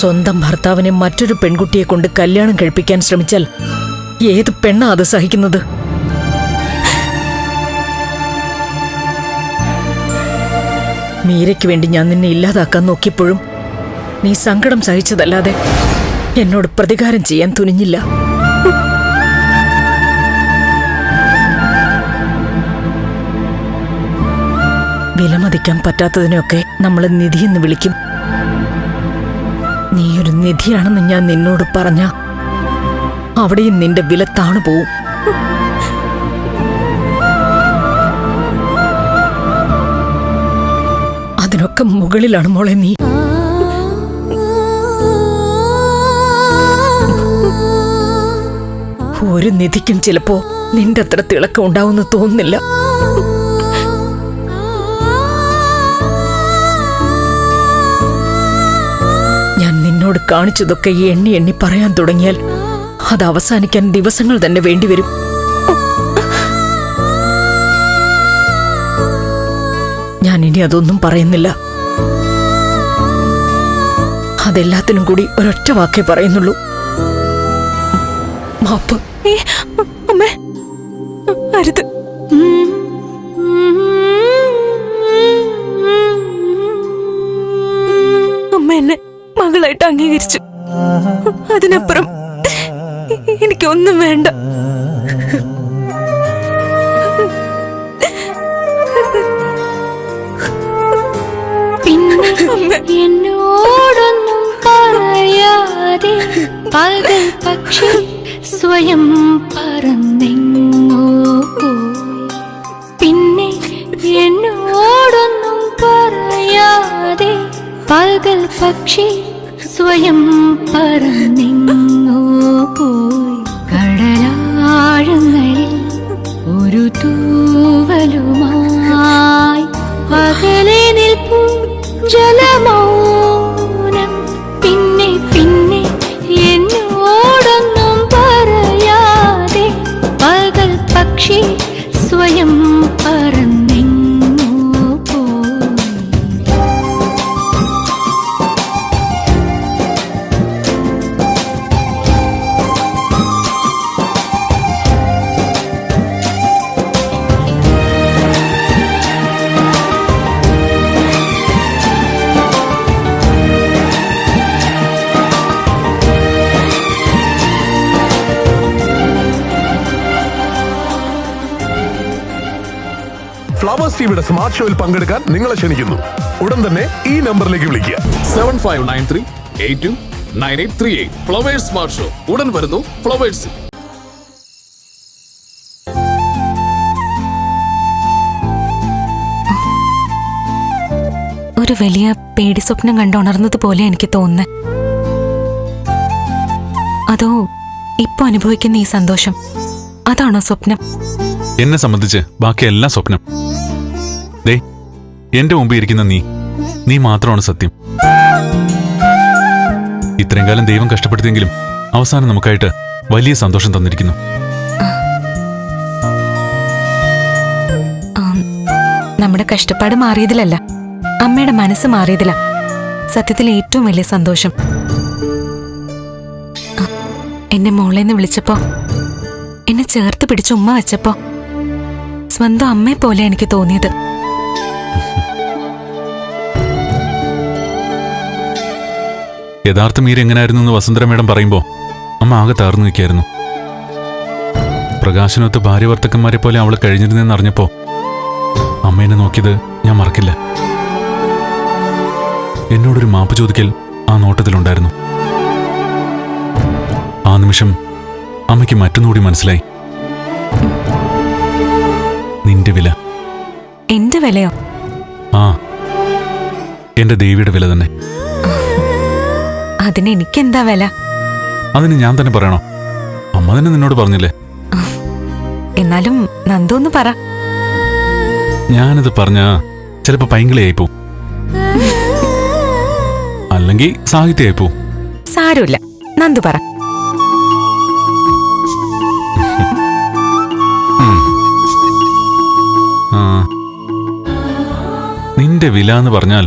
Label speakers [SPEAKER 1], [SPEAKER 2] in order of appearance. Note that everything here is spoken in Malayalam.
[SPEAKER 1] സ്വന്തം ഭർത്താവിനെ മറ്റൊരു പെൺകുട്ടിയെ കൊണ്ട് കല്യാണം കഴിപ്പിക്കാൻ ശ്രമിച്ചാൽ ഏത് പെണ്ണാ അത് സഹിക്കുന്നത്? മീരയ്ക്ക് വേണ്ടി ഞാൻ നിന്നെ ഇല്ലാതാക്കാൻ നോക്കിയപ്പോഴും നീ സങ്കടം സഹിച്ചതല്ലാതെ എന്നോട് പ്രതികാരം ചെയ്യാൻ തുനിഞ്ഞില്ല. വിലമതിക്കാൻ പറ്റാത്തതിനെയൊക്കെ നമ്മൾ നിധിയെന്ന് വിളിക്കും. നിധിയാണെന്ന് ഞാൻ നിന്നോട് പറഞ്ഞ. അവിടെയും നിന്റെ വില താണു പോവും. അതിനൊക്കെ മുകളിലാണ് മോളെ നീ. ഒരു നിധിക്കും ചിലപ്പോ നിന്റെ അത്ര തിളക്കം ഉണ്ടാവുമെന്ന് തോന്നുന്നില്ല. കാണിച്ചതൊക്കെ എണ്ണി എണ്ണി പറയാൻ തുടങ്ങിയാൽ അത് അവസാനിക്കാൻ ദിവസങ്ങൾ തന്നെ വേണ്ടിവരും. ഞാൻ ഇനി അതൊന്നും പറയുന്നില്ല. അതെല്ലാത്തിനും കൂടി ഒരൊറ്റ വാക്കേ പറയുന്നുള്ളൂ. മാപ്പ്.
[SPEAKER 2] അമ്മ എന്നെ മകളായിട്ട് അംഗീകരിച്ചു. അതിനപ്പുറം എനിക്കൊന്നും വേണ്ട.
[SPEAKER 3] എന്നോടൊന്നും പറയാതെ പകൽ പക്ഷി സ്വയം പറന്നെങ്ങോ. പിന്നെ എന്നോടൊന്നും പറയാതെ പകൽ പക്ഷി സ്വയം പറന്നെങ്ങോ പോയി കടലാഴങ്ങളിൽ ഒരു തൂവലുമായി അകലെ നിൽപ്പു ജലമൗനം
[SPEAKER 4] ഫ്ലവേഴ്സ് ടിവിയുടെ സ്മാർട്ട് ഷോയിൽ പങ്കെടുക്കാൻ നിങ്ങളെ ക്ഷണിക്കുന്നു. ഉടൻ തന്നെ ഈ നമ്പറിലേക്ക് വിളിക്കുക.
[SPEAKER 5] Seven five nine three eight two nine eight three eight Flowers smart show ഉടൻ വരുന്നു ഫ്ലവേഴ്സ്
[SPEAKER 2] ഒരു വലിയ പേടി സ്വപ്നം കണ്ടുണർന്നത് പോലെ എനിക്ക് തോന്നുന്നു. അതോ ഇപ്പൊ അനുഭവിക്കുന്ന ഈ സന്തോഷം. അതാണോ സ്വപ്നം?
[SPEAKER 6] എന്നെ സംബന്ധിച്ച് ബാക്കി എല്ലാം സ്വപ്നം. എന്റെ മുമ്പിൽ ഇരിക്കുന്ന നീ നീ മാത്രമാണ് സത്യം. ഇത്രയും കാലം ദൈവം കഷ്ടപ്പെടുത്തിയെങ്കിലും അവസാനം നമുക്കായിട്ട് വലിയ സന്തോഷം തന്നിരിക്കുന്നു.
[SPEAKER 2] നമ്മുടെ കഷ്ടപ്പാട് മാറിയതിലല്ല അമ്മയുടെ മനസ്സ് മാറിയതില. സത്യത്തിൽ ഏറ്റവും വലിയ സന്തോഷം. എന്നെ നിന്ന് വിളിച്ചപ്പോ എന്നെ ചേർത്ത് പിടിച്ച ഉമ്മ വെച്ചപ്പോ സ്വന്തം അമ്മയെ പോലെ എനിക്ക് തോന്നിയത്.
[SPEAKER 6] യഥാർത്ഥ മീര എങ്ങനായിരുന്നു എന്ന് വസുന്ധര മേഡം പറയുമ്പോൾ അമ്മ ആകെ തകർന്നു നിൽക്കായിരുന്നു പ്രകാശനൊത്ത് ഭാര്യവർത്തക്കന്മാരെ പോലെ അവൾ കഴിഞ്ഞിരുന്നെന്ന് അറിഞ്ഞപ്പോൾ അമ്മേനെ നോക്കിയത് ഞാൻ മറക്കില്ല. എന്നോടൊരു മാപ്പ് ചോദിക്കൽ ആ നോട്ടത്തിലുണ്ടായിരുന്നു. ആ നിമിഷം അമ്മയ്ക്ക് മറ്റൊന്നുകൂടി മനസ്സിലായി. നിന്റെ വില.
[SPEAKER 2] എന്റെ വിലയോ?
[SPEAKER 6] ആ എന്റെ ദേവിയുടെ വില തന്നെ.
[SPEAKER 2] അതിന് എനിക്കെന്താ വില?
[SPEAKER 6] അതിന് ഞാൻ തന്നെ പറയണോ? അമ്മ തന്നെ നിന്നോട് പറഞ്ഞില്ലേ?
[SPEAKER 2] എന്നാലും നന്ദോന്ന് പറ.
[SPEAKER 6] ഞാനിത് പറഞ്ഞ ചിലപ്പോ പൈങ്കിളിയായി പോവും. അല്ലെങ്കിൽ സാഹിത്യമായി പോവും.
[SPEAKER 2] സാരമില്ല. നന്ദു പറ.
[SPEAKER 6] നിന്റെ വില എന്ന് പറഞ്ഞാൽ